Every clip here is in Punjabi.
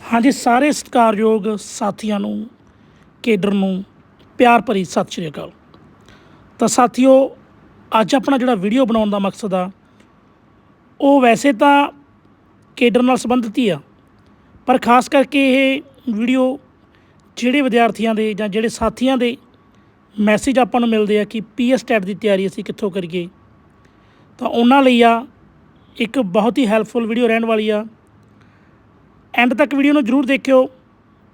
ਹਾਂਜੀ, ਸਾਰੇ ਸਤਿਕਾਰਯੋਗ ਸਾਥੀਆਂ ਨੂੰ, ਕੇਡਰ ਨੂੰ ਪਿਆਰ ਭਰੀ ਸਤਿ ਸ਼੍ਰੀ ਅਕਾਲ। ਤਾਂ ਸਾਥੀਓ, ਅੱਜ ਆਪਣਾ ਜਿਹੜਾ ਵੀਡੀਓ ਬਣਾਉਣ ਦਾ ਮਕਸਦ ਆ, ਉਹ ਵੈਸੇ ਤਾਂ ਕੇਡਰ ਨਾਲ ਸੰਬੰਧਿਤ ਹੀ ਆ, ਪਰ ਖਾਸ ਕਰਕੇ ਇਹ ਵੀਡੀਓ ਜਿਹੜੇ ਵਿਦਿਆਰਥੀਆਂ ਦੇ ਜਾਂ ਜਿਹੜੇ ਸਾਥੀਆਂ ਦੇ ਮੈਸੇਜ ਆਪਾਂ ਨੂੰ ਮਿਲਦੇ ਆ ਕਿ ਪੀਐਸ ਟੈਟ ਦੀ ਤਿਆਰੀ ਅਸੀਂ ਕਿੱਥੋਂ ਕਰੀਏ, ਤਾਂ ਉਹਨਾਂ ਲਈ ਆ ਇੱਕ ਬਹੁਤ ਹੀ ਹੈਲਪਫੁਲ ਵੀਡੀਓ ਰਹਿਣ ਵਾਲੀ ਆ। ਐਂਡ ਤੱਕ ਵੀਡੀਓ ਨੂੰ ਜਰੂਰ ਦੇਖਿਓ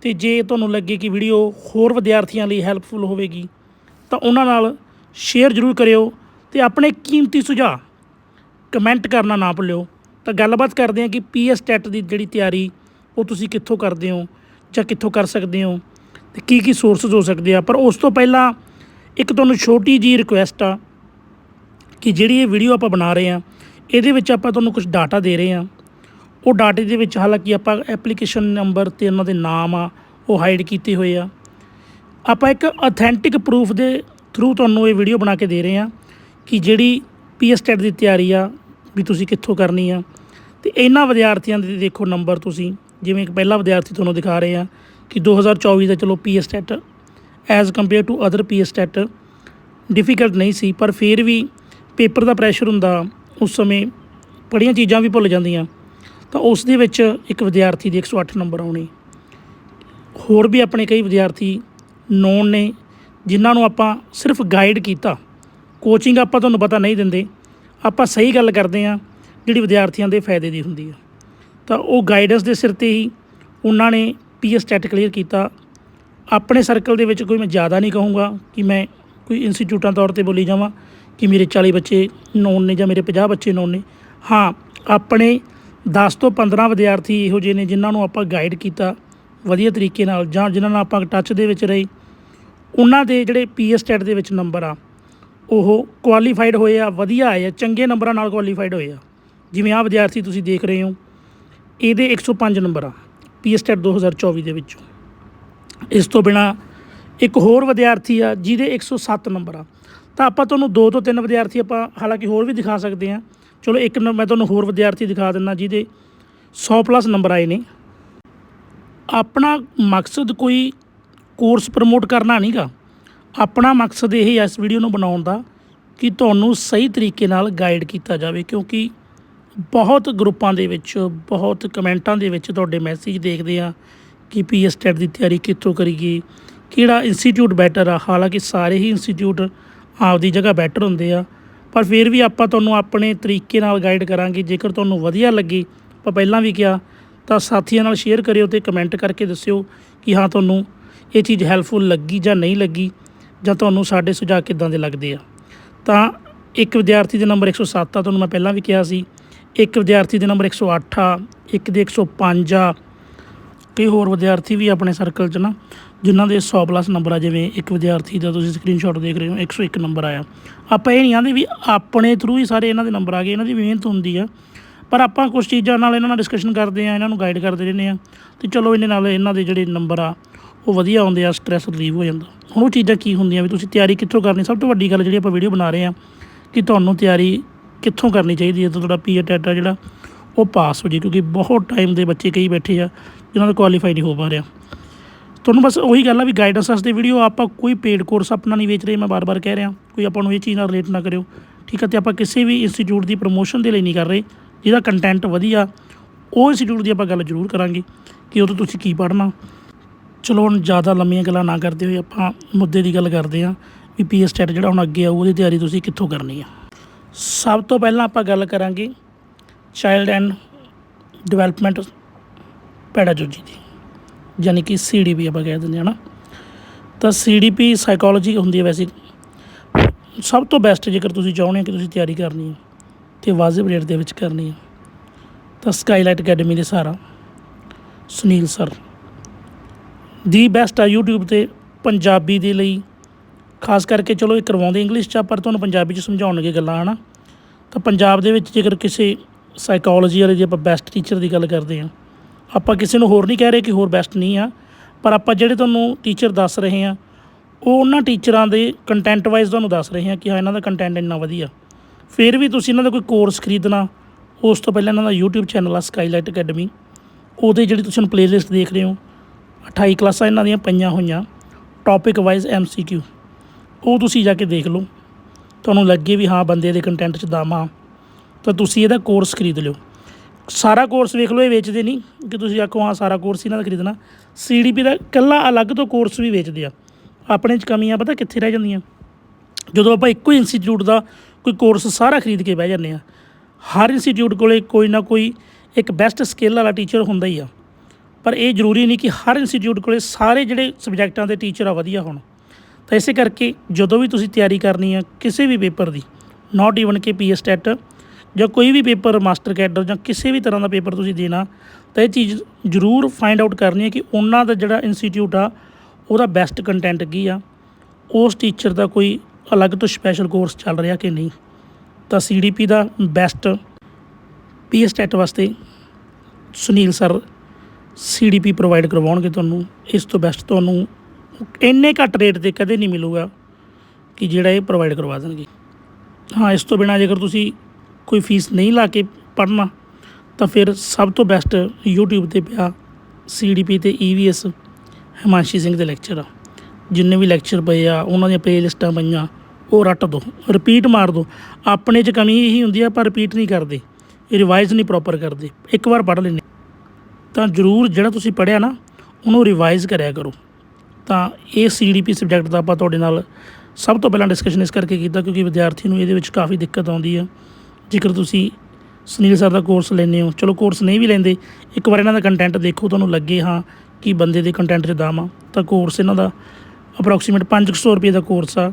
ਤੇ ਜੇ ਤੁਹਾਨੂੰ ਲੱਗੇ ਕਿ ਵੀਡੀਓ ਹੋਰ ਵਿਦਿਆਰਥੀਆਂ ਲਈ ਹੈਲਪਫੁਲ ਹੋਵੇਗੀ, ਤਾਂ ਉਹਨਾਂ ਨਾਲ ਸ਼ੇਅਰ ਜਰੂਰ ਕਰਿਓ ਤੇ ਆਪਣੇ ਕੀਮਤੀ ਸੁਝਾਅ ਕਮੈਂਟ ਕਰਨਾ ਨਾ ਭੁੱਲਿਓ। ਤਾਂ ਗੱਲਬਾਤ ਕਰਦੇ ਹਾਂ ਕਿ ਪੀਐਸ ਟੈਟ ਦੀ ਜਿਹੜੀ ਤਿਆਰੀ, ਉਹ ਤੁਸੀਂ ਕਿੱਥੋਂ ਕਰਦੇ ਹੋ ਜਾਂ ਕਿੱਥੋਂ ਕਰ ਸਕਦੇ ਹੋ ਤੇ ਕੀ ਕੀ ਸੋਰਸਸ ਹੋ ਸਕਦੇ ਆ। ਪਰ ਉਸ ਤੋਂ ਪਹਿਲਾਂ ਇੱਕ ਤੁਹਾਨੂੰ ਛੋਟੀ ਜੀ ਰਿਕੁਐਸਟ ਆ ਕਿ ਜਿਹੜੀ ਇਹ ਵੀਡੀਓ ਆਪਾਂ ਬਣਾ ਰਹੇ ਆ ਇਹਦੇ ਵਿੱਚ ਆਪਾਂ ਤੁਹਾਨੂੰ ਕੁਝ ਡਾਟਾ ਦੇ ਰਹੇ ਆ ਉਹ ਡਾਟੇ ਦੇ ਵਿੱਚ ਹਾਲਾਂਕਿ ਆਪਾਂ ਐਪਲੀਕੇਸ਼ਨ ਨੰਬਰ ਤੇ ਉਹਨਾਂ ਦੇ ਨਾਮ ਆ, ਉਹ ਹਾਈਡ ਕੀਤੇ ਹੋਏ ਆ। ਆਪਾਂ ਇੱਕ ਅਥੈਂਟਿਕ ਪ੍ਰੂਫ ਦੇ ਥਰੂ ਤੁਹਾਨੂੰ ਇਹ ਵੀਡੀਓ ਬਣਾ ਕੇ ਦੇ ਰਹੇ ਆ ਕਿ ਜਿਹੜੀ ਪੀਐਸ ਟੈਟ ਦੀ ਤਿਆਰੀ ਆ, ਵੀ ਤੁਸੀਂ ਕਿੱਥੋਂ ਕਰਨੀ ਆ। ਤੇ ਇਹਨਾਂ ਵਿਦਿਆਰਥੀਆਂ ਦੇ ਦੇਖੋ ਨੰਬਰ ਤੁਸੀਂ, ਜਿਵੇਂ ਇੱਕ ਪਹਿਲਾ ਵਿਦਿਆਰਥੀ ਤੁਹਾਨੂੰ ਦਿਖਾ ਰਹੇ ਆ ਕਿ 2024 ਦਾ ਚਲੋ PS TET as compare to other PS TET difficult ਨਹੀਂ ਸੀ, ਪਰ ਫਿਰ ਵੀ ਪੇਪਰ ਦਾ ਪ੍ਰੈਸ਼ਰ ਹੁੰਦਾ, ਉਸ ਸਮੇਂ ਬੜੀਆਂ ਚੀਜ਼ਾਂ ਵੀ ਭੁੱਲ ਜਾਂਦੀਆਂ। ਤਾਂ ਉਸ ਦੇ ਵਿੱਚ ਇੱਕ ਵਿਦਿਆਰਥੀ ਦੇ 108 ਨੰਬਰ ਆਉਣੇ। ਹੋਰ ਵੀ ਆਪਣੇ ਕਈ ਵਿਦਿਆਰਥੀ ਨੋਨ ਨੇ, ਜਿਨ੍ਹਾਂ ਨੂੰ ਆਪਾਂ ਸਿਰਫ ਗਾਈਡ ਕੀਤਾ। ਕੋਚਿੰਗ ਆਪਾਂ ਤੁਹਾਨੂੰ ਪਤਾ ਨਹੀਂ ਦਿੰਦੇ। ਆਪਾਂ ਸਹੀ ਗੱਲ ਕਰਦੇ ਆ ਜਿਹੜੀ ਵਿਦਿਆਰਥੀਆਂ ਦੇ ਫਾਇਦੇ ਦੀ ਹੁੰਦੀ ਆ। ਤਾਂ ਉਹ ਗਾਈਡੈਂਸ ਦੇ ਸਿਰ ਤੇ ਹੀ ਉਹਨਾਂ ਨੇ ਪੀਐਸ ਟੈਟ ਕਲੀਅਰ ਕੀਤਾ। ਆਪਣੇ ਸਰਕਲ ਦੇ ਵਿੱਚ ਕੋਈ ਮੈਂ ਜ਼ਿਆਦਾ ਨਹੀਂ ਕਹੂੰਗਾ ਕਿ ਮੈਂ ਕੋਈ ਇੰਸਟੀਚਿਊਟਾਂ ਤੌਰ ਤੇ ਬੋਲੀ ਜਾਵਾਂ ਕਿ ਮੇਰੇ 40 ਬੱਚੇ ਨੋਨ ਨੇ ਜਾਂ ਮੇਰੇ 50 ਬੱਚੇ ਨੋਨ ਨੇ। ਹਾਂ, ਆਪਣੇ 10 ਤੋਂ 15 ਵਿਦਿਆਰਥੀ ਇਹੋ ਜਿਹੇ ਨੇ ਜਿਨ੍ਹਾਂ ਨੂੰ ਆਪਾਂ ਗਾਈਡ ਕੀਤਾ ਵਧੀਆ ਤਰੀਕੇ ਨਾਲ ਜਾਂ ਜਿਨ੍ਹਾਂ ਨਾਲ ਆਪਾਂ ਟੱਚ ਦੇ ਵਿੱਚ ਰਹੇ। ਉਹਨਾਂ ਦੇ ਜਿਹੜੇ ਪੀਐਸ ਟੈਟ ਦੇ ਵਿੱਚ ਨੰਬਰ ਆ, ਉਹ ਕੁਆਲੀਫਾਈਡ ਹੋਏ ਆ, ਵਧੀਆ ਆਏ ਆ, ਚੰਗੇ ਨੰਬਰਾਂ ਨਾਲ ਕੁਆਲੀਫਾਈਡ ਹੋਏ ਆ। ਜਿਵੇਂ ਆਹ ਵਿਦਿਆਰਥੀ ਤੁਸੀਂ ਦੇਖ ਰਹੇ ਹੋ, ਇਹਦੇ 105 ਨੰਬਰ ਆ ਪੀਐਸ ਟੈਟ 2024 ਦੇ ਵਿੱਚੋਂ। ਇਸ ਤੋਂ ਬਿਨਾ ਇੱਕ ਹੋਰ ਵਿਦਿਆਰਥੀ ਆ ਜਿਹਦੇ 107 ਨੰਬਰ ਆ। ਤਾਂ ਆਪਾਂ ਤੁਹਾਨੂੰ ਦੋ ਤੋਂ ਤਿੰਨ ਵਿਦਿਆਰਥੀ ਆਪਾਂ ਹਾਲਾਂਕਿ ਹੋਰ ਵੀ ਦਿਖਾ ਸਕਦੇ ਆ ਚਲੋ ਇੱਕ ਨ- ਮੈਂ ਤੁਹਾਨੂੰ ਹੋਰ ਵਿਦਿਆਰਥੀ ਦਿਖਾ ਦਿੰਦਾ ਜਿਹਦੇ 100 ਪਲੱਸ ਨੰਬਰ ਆਏ ਨੇ। ਆਪਣਾ ਮਕਸਦ ਕੋਈ ਕੋਰਸ ਪ੍ਰਮੋਟ ਕਰਨਾ ਨਹੀਂਗਾ। ਆਪਣਾ ਮਕਸਦ ਇਹ ਹੈ ਇਸ ਵੀਡੀਓ ਨੂੰ ਬਣਾਉਣ ਦਾ ਕਿ ਤੁਹਾਨੂੰ ਸਹੀ ਤਰੀਕੇ ਨਾਲ ਗਾਈਡ ਕੀਤਾ ਜਾਵੇ, ਕਿਉਂਕਿ ਬਹੁਤ ਗਰੁੱਪਾਂ ਦੇ ਵਿੱਚ, ਬਹੁਤ ਕਮੈਂਟਾਂ ਦੇ ਵਿੱਚ ਤੁਹਾਡੇ ਮੈਸੇਜ ਦੇਖਦੇ ਆ ਕਿ ਪੀਐਸ ਟੈਟ ਦੀ ਤਿਆਰੀ ਕਿੱਥੋਂ ਕਰੀਏ, ਕਿਹੜਾ ਇੰਸਟੀਚਿਊਟ ਬੈਟਰ ਆ। ਹਾਲਾਂਕਿ ਸਾਰੇ ਹੀ ਇੰਸਟੀਚਿਊਟ ਆਪਦੀ ਜਗ੍ਹਾ ਬੈਟਰ ਹੁੰਦੇ ਆ। ਪਰ ਫਿਰ ਵੀ ਆਪਾਂ ਤੁਹਾਨੂੰ ਆਪਣੇ ਤਰੀਕੇ ਨਾਲ ਗਾਈਡ ਕਰਾਂਗੇ। ਜੇਕਰ ਤੁਹਾਨੂੰ ਵਧੀਆ ਲੱਗੇ, ਆਪਾਂ ਪਹਿਲਾਂ ਵੀ ਕਿਹਾ, ਤਾਂ ਸਾਥੀਆਂ ਨਾਲ ਸ਼ੇਅਰ ਕਰਿਓ ਤੇ ਕਮੈਂਟ ਕਰਕੇ ਦੱਸਿਓ ਕਿ ਹਾਂ, ਤੁਹਾਨੂੰ ਇਹ ਚੀਜ਼ ਹੈਲਪਫੁਲ ਲੱਗੀ ਜਾਂ ਨਹੀਂ ਲੱਗੀ, ਜਾਂ ਤੁਹਾਨੂੰ ਸਾਡੇ ਸੁਝਾਅ ਕਿੱਦਾਂ ਦੇ ਲੱਗਦੇ ਆ। ਤਾਂ ਇੱਕ ਵਿਦਿਆਰਥੀ ਦੇ ਨੰਬਰ 107 ਆ, ਤੁਹਾਨੂੰ ਮੈਂ ਪਹਿਲਾਂ ਵੀ ਕਿਹਾ ਸੀ। ਇੱਕ ਵਿਦਿਆਰਥੀ ਦੇ ਨੰਬਰ 108 ਆ, ਇੱਕ ਦੇ 105 ਆ ਕਈ ਹੋਰ ਵਿਦਿਆਰਥੀ ਵੀ ਆਪਣੇ ਸਰਕਲ 'ਚ ਨਾ, ਜਿਨ੍ਹਾਂ ਦੇ 100 ਪਲੱਸ ਨੰਬਰ ਆ, ਜਿਵੇਂ ਇੱਕ ਵਿਦਿਆਰਥੀ ਦਾ ਤੁਸੀਂ ਸਕਰੀਨਸ਼ਾਟ ਦੇਖ ਰਹੇ ਹੋ 101 ਨੰਬਰ ਆਇਆ। ਆਪਾਂ ਇਹ ਨਹੀਂ ਆਂਦੇ ਵੀ ਆਪਣੇ ਥਰੂ ਹੀ ਸਾਰੇ ਇਹਨਾਂ ਦੇ ਨੰਬਰ ਆ ਗਏ, ਇਹਨਾਂ ਦੀ ਮਿਹਨਤ ਹੁੰਦੀ ਆ। ਪਰ ਆਪਾਂ ਕੁਝ ਚੀਜ਼ਾਂ ਨਾਲ ਇਹਨਾਂ ਨਾਲ ਡਿਸਕਸ਼ਨ ਕਰਦੇ ਆ, ਇਹਨਾਂ ਨੂੰ ਗਾਈਡ ਕਰਦੇ ਰਹਿੰਦੇ ਆ। ਤੇ ਚਲੋ ਇਹਦੇ ਨਾਲ ਇਹਨਾਂ ਦੇ ਜਿਹੜੇ ਨੰਬਰ ਆ, ਉਹ ਵਧੀਆ ਆਉਂਦੇ ਆ ਸਟ੍ਰੈਸ ਰਿਲੀਵ ਹੋ ਜਾਂਦਾ। ਹੁਣ ਉਹ ਚੀਜ਼ਾਂ ਕੀ ਹੁੰਦੀਆਂ ਵੀ ਤੁਸੀਂ ਤਿਆਰੀ ਕਿੱਥੋਂ ਕਰਨੀ? ਸਭ ਤੋਂ ਵੱਡੀ ਗੱਲ ਜਿਹੜੀ ਆਪਾਂ ਵੀਡੀਓ ਬਣਾ ਰਹੇ ਆ, ਕਿ ਤੁਹਾਨੂੰ ਤਿਆਰੀ ਕਿੱਥੋਂ ਕਰਨੀ ਚਾਹੀਦੀ ਹੈ? ਤੁਹਾਡਾ ਪੀਏ ਟੈਟ ਆ ਜਿਹੜਾ ਉਹ ਪਾਸ ਹੋ ਜੇ ਕਿਉਂਕਿ ਬਹੁਤ ਟਾਈਮ ਦੇ ਬੱਚੇ ਕਈ ਬੈਠੇ ਆ, ਜਿਨ੍ਹਾਂ ਦਾ ਕੁਆਲੀਫਾਈ ਨਹੀਂ ਹੋ ਪਾ ਰਿਹਾ। ਤੁਹਾਨੂੰ ਬਸ ਉਹੀ ਗੱਲ ਆ ਵੀ ਗਾਈਡੈਂਸ ਵਾਸਤੇ ਵੀਡੀਓ ਆਪਾਂ ਕੋਈ ਪੇਡ ਕੋਰਸ ਆਪਣਾ ਨਹੀਂ ਵੇਚ ਰਹੇ, ਮੈਂ ਬਾਰ-ਬਾਰ ਕਹਿ ਰਿਹਾ। ਕੋਈ ਆਪਾਂ ਨੂੰ ਇਹ ਚੀਜ਼ ਨਾਲ ਰਿਲੇਟ ਨਾ ਕਰਿਓ। ਠੀਕ ਹੈ ਤੇ ਆਪਾਂ ਕਿਸੇ ਵੀ ਇੰਸਟੀਚਿਊਟ ਦੀ ਪ੍ਰੋਮੋਸ਼ਨ ਦੇ ਲਈ ਨਹੀਂ ਕਰ ਰਹੇ, ਜਿਹਦਾ ਕੰਟੈਂਟ ਵਧੀਆ, ਉਹ ਇੰਸਟੀਚਿਊਟ ਦੀ ਆਪਾਂ ਗੱਲ ਜ਼ਰੂਰ ਕਰਾਂਗੇ ਕਿ ਉਹ ਤੋਂ ਤੁਸੀਂ ਕੀ ਪੜ੍ਹਨਾ। ਚਲੋ, ਹੁਣ ਜ਼ਿਆਦਾ ਲੰਮੀਆਂ ਗੱਲਾਂ ਨਾ ਕਰਦੇ ਹੋਏ ਆਪਾਂ ਮੁੱਦੇ ਦੀ ਗੱਲ ਕਰਦੇ ਹਾਂ ਵੀ ਪੀਐਸ ਟੈਟ ਜਿਹੜਾ ਹੁਣ ਅੱਗੇ ਆਊ, ਉਹਦੀ ਤਿਆਰੀ ਤੁਸੀਂ ਕਿੱਥੋਂ ਕਰਨੀ ਆ। ਸਭ ਤੋਂ ਪਹਿਲਾਂ ਆਪਾਂ ਗੱਲ ਕਰਾਂਗੇ ਚਾਈਲਡ ਐਂਡ ਡਿਵੈਲਪਮੈਂਟ ਪੈਡਾਗੋਜੀ ਦੀ ਯਾਨੀ ਕਿ ਸੀਡੀਪੀ ਆਪਾਂ ਕਹਿ ਦਿੰਦੇ ਹਾਂ ਨਾ ਤਾਂ ਸੀਡੀਪੀ ਸਾਈਕੋਲੋਜੀ ਹੁੰਦੀ ਹੈ ਵੈਸੇ। ਸਭ ਤੋਂ ਬੈਸਟ ਜੇਕਰ ਤੁਸੀਂ ਚਾਹੁੰਦੇ ਹੋ ਕਿ ਤੁਸੀਂ ਤਿਆਰੀ ਕਰਨੀ ਹੈ ਤੇ ਵਾਜਿਬ ਰੇਟ ਦੇ ਵਿੱਚ ਕਰਨੀ ਹੈ, ਤਾਂ ਸਕਾਈਲਾਈਟ ਅਕੈਡਮੀ ਦੇ ਸਹਾਰਾ ਸੁਨੀਲ ਸਰ ਦੀ ਬੈਸਟ ਆ YouTube ਤੇ ਪੰਜਾਬੀ ਦੇ ਲਈ। ਖਾਸ ਕਰਕੇ ਚਲੋ ਇਹ ਕਰਵਾਉਂਦੇ ਇੰਗਲਿਸ਼ ਚ ਆ, ਪਰ ਤੁਹਾਨੂੰ ਪੰਜਾਬੀ ਚ ਸਮਝਾਉਣਗੇ ਗੱਲਾਂ, ਹਨਾ। ਤਾਂ ਪੰਜਾਬ ਦੇ ਵਿੱਚ ਜੇਕਰ ਕਿਸੇ ਸਾਈਕੋਲੋਜੀ ਵਾਲੇ ਜੇ ਆਪਾਂ ਬੈਸਟ ਟੀਚਰ ਦੀ ਗੱਲ ਕਰਦੇ ਹਾਂ, ਆਪਾਂ ਕਿਸੇ ਨੂੰ ਹੋਰ ਨਹੀਂ ਕਹਿ ਰਹੇ ਕਿ ਹੋਰ ਬੈਸਟ ਨਹੀਂ ਆ, ਪਰ ਆਪਾਂ ਜਿਹੜੇ ਤੁਹਾਨੂੰ ਟੀਚਰ ਦੱਸ ਰਹੇ ਆ ਉਹ ਉਹਨਾਂ ਟੀਚਰਾਂ ਦੇ ਕੰਟੈਂਟ ਵਾਈਜ਼ ਤੁਹਾਨੂੰ ਦੱਸ ਰਹੇ ਆ ਕਿ ਹਾਂ, ਇਹਨਾਂ ਦਾ ਕੰਟੈਂਟ ਇੰਨਾ ਵਧੀਆ। ਫਿਰ ਵੀ ਤੁਸੀਂ ਇਹਨਾਂ ਦਾ ਕੋਈ ਕੋਰਸ ਖਰੀਦਣਾ, ਉਸ ਤੋਂ ਪਹਿਲਾਂ ਇਹਨਾਂ ਦਾ YouTube ਚੈਨਲ ਆ ਸਕਾਈਲਾਈਟ ਅਕੈਡਮੀ ਉਹਦੇ ਜਿਹੜੀ ਤੁਸੀਂ ਹੁਣ ਪਲੇਲਿਸਟ ਦੇਖ ਰਹੇ ਹੋ 28 ਕਲਾਸਾਂ ਇਹਨਾਂ ਦੀਆਂ ਪਈਆਂ ਹੋਈਆਂ ਟੌਪਿਕ ਵਾਈਜ਼ ਐਮਸੀਕਿਊ ਉਹ ਤੁਸੀਂ ਜਾ ਕੇ ਦੇਖ ਲਓ। ਤੁਹਾਨੂੰ ਲੱਗੇ ਵੀ ਹਾਂ, ਬੰਦੇ ਦੇ ਕੰਟੈਂਟ 'ਚ ਦਮ ਆ। ਤਾਂ ਤੁਸੀਂ ਇਹਦਾ ਕੋਰਸ ਖਰੀਦ ਲਿਓ। ਸਾਰਾ ਕੋਰਸ ਵੇਖ ਲਓ, ਇਹ ਵੇਚਦੇ ਨਹੀਂ ਕਿ ਤੁਸੀਂ ਆਖੋ, ਹਾਂ, ਸਾਰਾ ਕੋਰਸ ਇਹਨਾਂ ਦਾ ਖਰੀਦਣਾ। ਸੀਡੀਪੀ ਦਾ ਇਕੱਲਾ ਅਲੱਗ ਤੋਂ ਕੋਰਸ ਵੀ ਵੇਚਦੇ ਆ। ਆਪਣੇ 'ਚ ਕਮੀਆਂ ਪਤਾ ਕਿੱਥੇ ਰਹਿ ਜਾਂਦੀਆਂ। ਜਦੋਂ ਆਪਾਂ ਇੱਕੋ ਹੀ ਇੰਸਟੀਚਿਊਟ ਦਾ ਕੋਈ ਕੋਰਸ ਸਾਰਾ ਖਰੀਦ ਕੇ ਬਹਿ ਜਾਂਦੇ ਆ, ਹਰ ਇੰਸਟੀਚਿਊਟ ਕੋਲੇ ਕੋਈ ਨਾ ਕੋਈ ਇੱਕ ਬੈਸਟ ਸਕਿੱਲ ਵਾਲਾ ਟੀਚਰ ਹੁੰਦਾ ਹੀ ਆ। ਪਰ ਇਹ ਜ਼ਰੂਰੀ ਨਹੀਂ ਕਿ ਹਰ ਇੰਸਟੀਚਿਊਟ ਕੋਲੇ ਸਾਰੇ ਜਿਹੜੇ ਸਬਜੈਕਟਾਂ ਦੇ ਟੀਚਰ ਆ, ਵਧੀਆ ਹੋਣ। ਤਾਂ ਇਸੇ ਕਰਕੇ ਜਦੋਂ ਵੀ ਤੁਸੀਂ ਤਿਆਰੀ ਕਰਨੀ ਆ, ਕਿਸੇ ਵੀ ਪੇਪਰ ਦੀ ਨਾਟ ਈਵਨ ਕਿ ਪੀਐਸ ਟੈਟ ਜਾਂ ਕੋਈ ਵੀ ਪੇਪਰ, ਮਾਸਟਰ ਕੈਡਰ ਜਾਂ ਕਿਸੇ ਵੀ ਤਰ੍ਹਾਂ ਦਾ ਪੇਪਰ ਤੁਸੀਂ ਦੇਣਾ, ਤਾਂ ਇਹ ਚੀਜ਼ ਜ਼ਰੂਰ ਫਾਈਂਡ ਆਊਟ ਕਰਨੀ ਹੈ ਕਿ ਉਹਨਾਂ ਦਾ ਜਿਹੜਾ ਇੰਸਟੀਚਿਊਟ ਆ, ਉਹਦਾ ਬੈਸਟ ਕੰਟੈਂਟ ਕੀ ਆ। ਉਸ ਟੀਚਰ ਦਾ ਕੋਈ ਅਲੱਗ ਤੋਂ ਸਪੈਸ਼ਲ ਕੋਰਸ ਚੱਲ ਰਿਹਾ ਕਿ ਨਹੀਂ? ਤਾਂ ਸੀਡੀਪੀ ਦਾ ਬੈਸਟ ਪੀਐਸ ਟੈਟ ਵਾਸਤੇ ਸੁਨੀਲ ਸਰ ਸੀਡੀਪੀ ਪ੍ਰੋਵਾਈਡ ਕਰਵਾਉਣਗੇ ਤੁਹਾਨੂੰ। ਇਸ ਤੋਂ ਬੈਸਟ ਤੁਹਾਨੂੰ ਇੰਨੇ ਘੱਟ ਰੇਟ ਤੇ ਕਦੇ ਨਹੀਂ ਮਿਲੂਗਾ ਕਿ ਜਿਹੜਾ ਇਹ ਪ੍ਰੋਵਾਈਡ ਕਰਵਾ ਦੇਣਗੇ। ਹਾਂ, ਇਸ ਤੋਂ ਬਿਨਾਂ ਜੇਕਰ ਤੁਸੀਂ ਕੋਈ ਫੀਸ ਨਹੀਂ ਲਾ ਕੇ ਪੜ੍ਹਨਾ, ਤਾਂ ਫਿਰ ਸਭ ਤੋਂ ਬੈਸਟ YouTube ਤੇ ਪਿਆ ਸੀਡੀਪੀ ਤੇ EVS ਹਿਮਾਂਸ਼ੀ ਸਿੰਘ ਦੇ ਲੈਕਚਰ ਆ ਜਿੰਨੇ ਵੀ ਲੈਕਚਰ ਪਏ ਆ, ਉਹਨਾਂ ਦੀਆਂ ਪਲੇਲਿਸਟਾਂ ਪਈਆਂ, ਉਹ ਰੱਟ ਦੋ ਰਿਪੀਟ ਮਾਰ ਦੋ। ਆਪਣੇ 'ਚ ਕਮੀ ਇਹੀ ਹੁੰਦੀ ਆ ਪਰ ਰਿਪੀਟ ਨਹੀਂ ਕਰਦੇ ਰਿਵਾਈਜ਼ ਨਹੀਂ ਪ੍ਰੋਪਰ ਕਰਦੇ, ਇੱਕ ਵਾਰ ਪੜ੍ਹ ਲੈਂਦੇ। ਤਾਂ ਜ਼ਰੂਰ ਜਿਹੜਾ ਤੁਸੀਂ ਪੜ੍ਹਿਆ ਨਾ, ਉਹਨੂੰ ਰਿਵਾਈਜ਼ ਕਰਿਆ ਕਰੋ। ਤਾਂ ਇਹ ਸੀਡੀਪੀ ਸਬਜੈਕਟ ਦਾ ਆਪਾਂ ਤੁਹਾਡੇ ਨਾਲ ਸਭ ਤੋਂ ਪਹਿਲਾਂ ਡਿਸਕਸ਼ਨ ਇਸ ਕਰਕੇ ਕੀਤਾ, ਕਿਉਂਕਿ ਵਿਦਿਆਰਥੀ ਨੂੰ ਇਹਦੇ ਵਿੱਚ ਕਾਫੀ ਦਿੱਕਤ ਆਉਂਦੀ ਆ। ਜੇਕਰ ਤੁਸੀਂ ਸੁਨੀਲ ਸਰ ਦਾ ਕੋਰਸ ਲੈਂਦੇ ਹੋ। ਚਲੋ ਕੋਰਸ ਨਹੀਂ ਵੀ ਲੈਂਦੇ, ਇੱਕ ਵਾਰ ਇਹਨਾਂ ਦਾ ਕੰਟੈਂਟ ਦੇਖੋ, ਤੁਹਾਨੂੰ ਲੱਗੇ ਹਾਂ ਕਿ ਬੰਦੇ ਦੇ ਕੰਟੈਂਟ 'ਚ ਦਮ ਆ। ਤਾਂ ਕੋਰਸ ਇਹਨਾਂ ਦਾ ਅਪਰੋਕਸੀਮੇਟ 500 ਰੁਪਏ ਦਾ ਕੋਰਸ ਆ,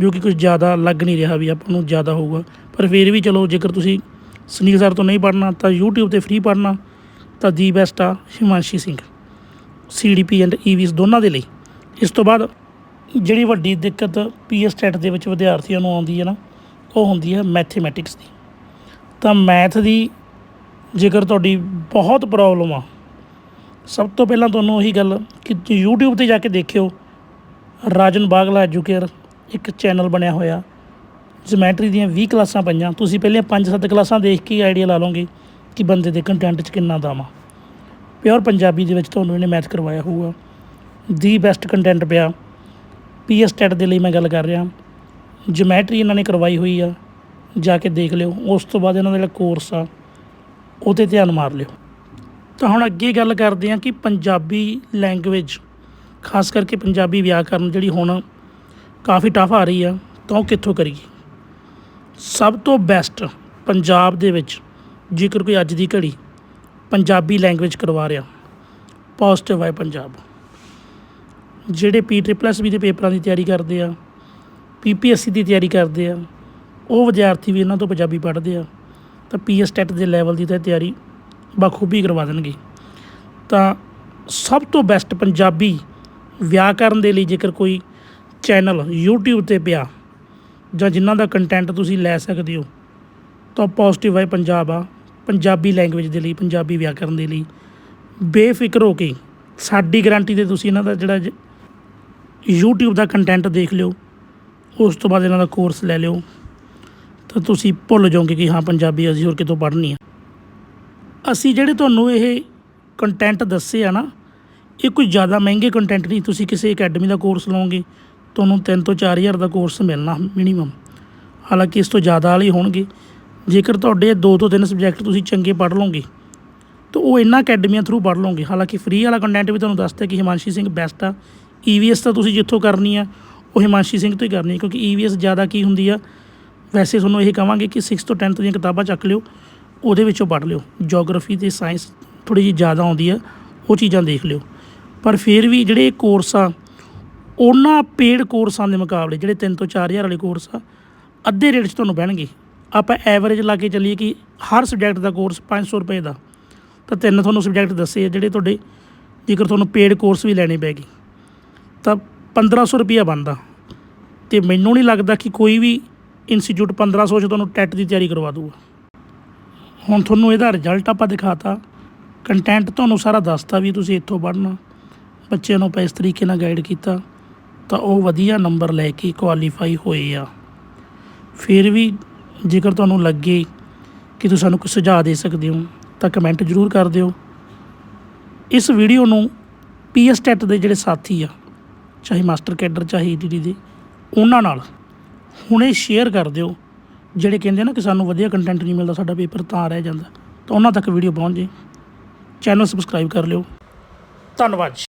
ਜੋ ਕਿ ਕੁਝ ਜ਼ਿਆਦਾ ਲੱਗ ਨਹੀਂ ਰਿਹਾ ਵੀ ਆਪਾਂ ਨੂੰ, ਜ਼ਿਆਦਾ ਹੋਊਗਾ। ਪਰ ਫਿਰ ਵੀ ਚਲੋ, ਜੇਕਰ ਤੁਸੀਂ ਸੁਨੀਲ ਸਰ ਤੋਂ ਨਹੀਂ ਪੜ੍ਹਨਾ, ਤਾਂ YouTube ਤੇ ਫ੍ਰੀ ਪੜ੍ਹਨਾ, ਤਾਂ ਦੀ ਬੈਸਟ ਆ Himanshi Singh CDP and EVS ਦੋਨਾਂ ਦੇ ਲਈ। ਇਸ ਤੋਂ ਬਾਅਦ ਜਿਹੜੀ ਵੱਡੀ ਦਿੱਕਤ ਪੀਐਸ ਟੈਟ ਦੇ ਵਿੱਚ ਵਿਦਿਆਰਥੀਆਂ ਨੂੰ ਆਉਂਦੀ ਹੈ ਨਾ, ਉਹ ਹੁੰਦੀ ਹੈ ਮੈਥਮੈਟਿਕਸ ਦੀ। ਤਾਂ ਮੈਥ ਦੀ ਜੇਕਰ ਤੁਹਾਡੀ ਬਹੁਤ ਪ੍ਰੋਬਲਮ ਆ, ਸਭ ਤੋਂ ਪਹਿਲਾਂ ਤੁਹਾਨੂੰ ਉਹੀ ਗੱਲ ਕਿ YouTube ਤੇ ਜਾ ਕੇ ਦੇਖਿਓ। ਰਾਜਨ ਬਾਗਲਾ ਐਜੂਕੇਅਰ ਇੱਕ ਚੈਨਲ ਬਣਿਆ ਹੋਇਆ ਜਿਓਮੈਟਰੀ ਦੀਆਂ 20 ਕਲਾਸਾਂ ਪਈਆਂ। ਤੁਸੀਂ ਪਹਿਲੇ 5-7 ਕਲਾਸਾਂ ਦੇਖ ਕੇ ਆਈਡੀਆ ਲਾ ਲਓਗੇ ਕਿ ਬੰਦੇ ਦੇ ਕੰਟੈਂਟ 'ਚ ਕਿੰਨਾ ਦਮ ਆ। ਪਿਓਰ ਪੰਜਾਬੀ ਦੇ ਵਿੱਚ ਤੁਹਾਨੂੰ ਇਹਨੇ ਮੈਥ ਕਰਵਾਇਆ ਹੋਊਗਾ। ਦੀ ਬੈਸਟ ਕੰਟੈਂਟ ਪਿਆ। ਪੀਐਸ ਟੈਟ ਦੇ ਲਈ ਮੈਂ ਗੱਲ ਕਰ ਰਿਹਾ। ਜਿਓਮੈਟਰੀ ਇਹਨਾਂ ਨੇ ਕਰਵਾਈ ਹੋਈ ਆ। ਜਾ ਕੇ ਦੇਖ ਲਿਓ। ਉਸ ਤੋਂ ਬਾਅਦ ਇਹਨਾਂ ਦਾ ਜਿਹੜਾ ਕੋਰਸ ਆ ਉਹ 'ਤੇ ਧਿਆਨ ਮਾਰ ਲਿਓ। ਤਾਂ ਹੁਣ ਅੱਗੇ ਗੱਲ ਕਰਦੇ ਹਾਂ ਕਿ ਪੰਜਾਬੀ ਲੈਂਗੁਏਜ ਖਾਸ ਕਰਕੇ ਪੰਜਾਬੀ ਵਿਆਕਰਨ ਜਿਹੜੀ ਹੁਣ ਕਾਫੀ ਟਫ ਆ ਰਹੀ ਆ, ਤਾਂ ਉਹ ਕਿੱਥੋਂ ਕਰੀਏ? ਸਭ ਤੋਂ ਬੈਸਟ ਪੰਜਾਬ ਦੇ ਵਿੱਚ, ਜੇਕਰ ਕੋਈ ਅੱਜ ਦੀ ਘੜੀ ਪੰਜਾਬੀ ਲੈਂਗੁਏਜ ਕਰਵਾ ਰਿਹਾ ਪੋਜ਼ਿਟਿਵ ਹੈ ਪੰਜਾਬ। ਜਿਹੜੇ ਪੀ ਟ੍ਰਿਪਲਸ ਬੀ ਦੇ ਪੇਪਰਾਂ ਦੀ ਤਿਆਰੀ ਕਰਦੇ ਆ ਪੀਪੀਐਸਸੀ ਦੀ ਤਿਆਰੀ ਕਰਦੇ ਆ ਉਹ ਵਿਦਿਆਰਥੀ ਵੀ ਇਹਨਾਂ ਤੋਂ ਪੰਜਾਬੀ ਪੜ੍ਹਦੇ ਆ, ਤਾਂ ਪੀਐਸ ਟੈਟ ਦੇ ਲੈਵਲ ਦੀ ਤਾਂ ਤਿਆਰੀ ਬਖੂਬੀ ਕਰਵਾ ਦੇਣਗੇ। ਤਾਂ ਸਭ ਤੋਂ ਬੈਸਟ ਪੰਜਾਬੀ ਵਿਆਕਰਨ ਦੇ ਲਈ ਜੇਕਰ ਕੋਈ ਚੈਨਲ YouTube ਤੇ ਪਿਆ, ਜਾਂ ਜਿਨ੍ਹਾਂ ਦਾ ਕੰਟੈਂਟ ਤੁਸੀਂ ਲੈ ਸਕਦੇ ਹੋ, ਤਾਂ ਪੋਜ਼ਿਟਿਵ ਹੈ ਪੰਜਾਬ ਆ। ਪੰਜਾਬੀ ਲੈਂਗੁਏਜ ਦੇ ਲਈ, ਪੰਜਾਬੀ ਵਿਆਕਰਨ ਦੇ ਲਈ। ਬੇਫਿਕਰ ਹੋ ਕੇ ਸਾਡੀ ਗਾਰੰਟੀ ਤੇ ਤੁਸੀਂ ਇਹਨਾਂ ਦਾ ਜਿਹੜਾ ਜ- YouTube ਦਾ ਕੰਟੈਂਟ ਦੇਖ ਲਿਓ, ਉਸ ਤੋਂ ਬਾਅਦ ਇਹਨਾਂ ਦਾ ਕੋਰਸ ਲੈ ਲਿਓ। ਤਾਂ ਤੁਸੀਂ ਭੁੱਲ ਜਾਓਗੇ ਕਿ ਹਾਂ, ਪੰਜਾਬੀ ਅਸੀਂ ਹੋਰ ਕਿਤੋਂ ਪੜ੍ਹਨੀ ਆ। ਅਸੀਂ ਜਿਹੜੇ ਤੁਹਾਨੂੰ ਇਹ ਕੰਟੈਂਟ ਦੱਸੇ ਆ ਨਾ, ਇਹ ਕੋਈ ਜ਼ਿਆਦਾ ਮਹਿੰਗੇ ਕੰਟੈਂਟ ਨਹੀਂ। ਤੁਸੀਂ ਕਿਸੇ ਅਕੈਡਮੀ ਦਾ ਕੋਰਸ ਲਓਗੇ, ਤੁਹਾਨੂੰ 3 ਤੋਂ 4000 ਦਾ ਕੋਰਸ ਮਿਲਣਾ ਮਿਨੀਮਮ ਹਾਲਾਂਕਿ ਇਸ ਤੋਂ ਜ਼ਿਆਦਾ ਵਾਲੇ ਹੋਣਗੇ। ਜੇਕਰ ਤੁਹਾਡੇ 2 ਤੋਂ 3 ਸਬਜੈਕਟ ਤੁਸੀਂ ਚੰਗੇ ਪੜ੍ਹ ਲਓਗੇ, ਤਾਂ ਉਹ ਇਹਨਾਂ ਅਕੈਡਮੀਆਂ ਥਰੂ ਪੜ੍ਹ ਲਓਗੇ। ਹਾਲਾਂਕਿ ਫ੍ਰੀ ਵਾਲਾ ਕੰਟੈਂਟ ਵੀ ਤੁਹਾਨੂੰ ਦੱਸਦਾ ਕਿ ਹਿਮਾਂਸ਼ੀ ਸਿੰਘ ਬੈਸਟ ਆ। ਈਵੀਐਸ ਤਾਂ ਤੁਸੀਂ ਜਿੱਥੋਂ ਕਰਨੀ ਆ, ਉਹ ਹਿਮਾਂਸ਼ੀ ਸਿੰਘ ਤੋਂ ਹੀ ਕਰਨੀ ਹੈ ਕਿਉਂਕਿ ਈਵੀਐਸ ਜ਼ਿਆਦਾ ਕੀ ਹੁੰਦੀ ਆ? ਵੈਸੇ ਤੁਹਾਨੂੰ ਇਹ ਕਹਾਂਗੇ ਕਿ 6 ਤੋਂ 10th ਦੀਆਂ ਕਿਤਾਬਾਂ ਚੱਕ ਲਿਓ, ਉਹਦੇ ਵਿੱਚੋਂ ਪੜ੍ਹ ਲਿਓ। ਜੀਓਗ੍ਰਾਫੀ ਤੇ ਸਾਇੰਸ ਥੋੜੀ ਜਿਹੀ ਜ਼ਿਆਦਾ ਆਉਂਦੀ ਆ, ਉਹ ਚੀਜ਼ਾਂ ਦੇਖ ਲਿਓ। ਪਰ ਫਿਰ ਵੀ ਜਿਹੜੇ ਕੋਰਸ ਆ, ਉਹਨਾਂ ਪੇਡ ਕੋਰਸਾਂ ਦੇ ਮੁਕਾਬਲੇ, ਜਿਹੜੇ 3 ਤੋਂ 4000 ਵਾਲੇ ਕੋਰਸ ਆ, ਅੱਧੇ ਰੇਟ 'ਚ ਤੁਹਾਨੂੰ ਪੈਣਗੇ ਆਪਾਂ ਐਵਰੇਜ ਲਾ ਕੇ ਚੱਲੀਏ ਕਿ ਹਰ ਸਬਜੈਕਟ ਦਾ ਕੋਰਸ 500 ਰੁਪਏ ਦਾ। ਤਾਂ ਤਿੰਨ ਤੁਹਾਨੂੰ ਸਬਜੈਕਟ ਦੱਸੇ ਆ, ਜਿਹੜੇ ਤੁਹਾਡੇ ਜੇਕਰ ਤੁਹਾਨੂੰ ਪੇਡ ਕੋਰਸ ਵੀ ਲੈਣੇ ਪੈਗੇ ਤਾਂ 1500 ਰੁਪਈਆ ਬਣਦਾ। ਤੇ ਮੈਨੂੰ ਨਹੀਂ ਲੱਗਦਾ ਕਿ ਕੋਈ ਵੀ ਇੰਸਟੀਚਿਊਟ 1500 ਚ ਤੁਹਾਨੂੰ ਟੈਟ ਦੀ ਤਿਆਰੀ ਕਰਵਾ ਦੂਗਾ ਹੁਣ ਤੁਹਾਨੂੰ ਇਹਦਾ ਰਿਜ਼ਲਟ ਆਪਾਂ ਦਿਖਾਤਾ। ਕੰਟੈਂਟ ਤੁਹਾਨੂੰ ਸਾਰਾ ਦੱਸਤਾ ਵੀ ਤੁਸੀਂ ਇੱਥੋਂ ਪੜ੍ਹਨਾ। ਬੱਚਿਆਂ ਨੂੰ ਆਪਾਂ ਇਸ ਤਰੀਕੇ ਨਾਲ ਗਾਈਡ ਕੀਤਾ। ਤਾਂ ਉਹ ਵਧੀਆ ਨੰਬਰ ਲੈ ਕੇ ਕੁਆਲੀਫਾਈ ਹੋਏ ਆ। ਫਿਰ ਵੀ ਜੇਕਰ ਤੁਹਾਨੂੰ ਲੱਗੇ ਕਿ ਤੁਸੀਂ ਸਾਨੂੰ ਕੋਈ ਸੁਝਾਅ ਦੇ ਸਕਦੇ ਹੋ, ਤਾਂ ਕਮੈਂਟ ਜ਼ਰੂਰ ਕਰ ਦਿਓ। ਇਸ ਵੀਡੀਓ ਨੂੰ ਪੀਐਸ ਟੈਟ ਦੇ ਜਿਹੜੇ ਸਾਥੀ ਆ, ਚਾਹੇ ਮਾਸਟਰ ਕੈਡਰ ਚਾਹੇ ਈਟੀਟੀ ਦੇ, ਉਹਨਾਂ ਨਾਲ ਹੁਣੇ ਸ਼ੇਅਰ ਕਰ ਦਿਓ, ਜਿਹੜੇ ਕਹਿੰਦੇ ਨਾ ਕਿ ਸਾਨੂੰ ਵਧੀਆ ਕੰਟੈਂਟ ਨਹੀਂ ਮਿਲਦਾ, ਸਾਡਾ ਪੇਪਰ ਤਾਂ ਰਹਿ ਜਾਂਦਾ। ਤਾਂ ਉਹਨਾਂ ਤੱਕ ਵੀਡੀਓ ਪਹੁੰਚ ਜੇ। ਚੈਨਲ ਸਬਸਕ੍ਰਾਈਬ ਕਰ ਲਿਓ। ਧੰਨਵਾਦ ਜੀ।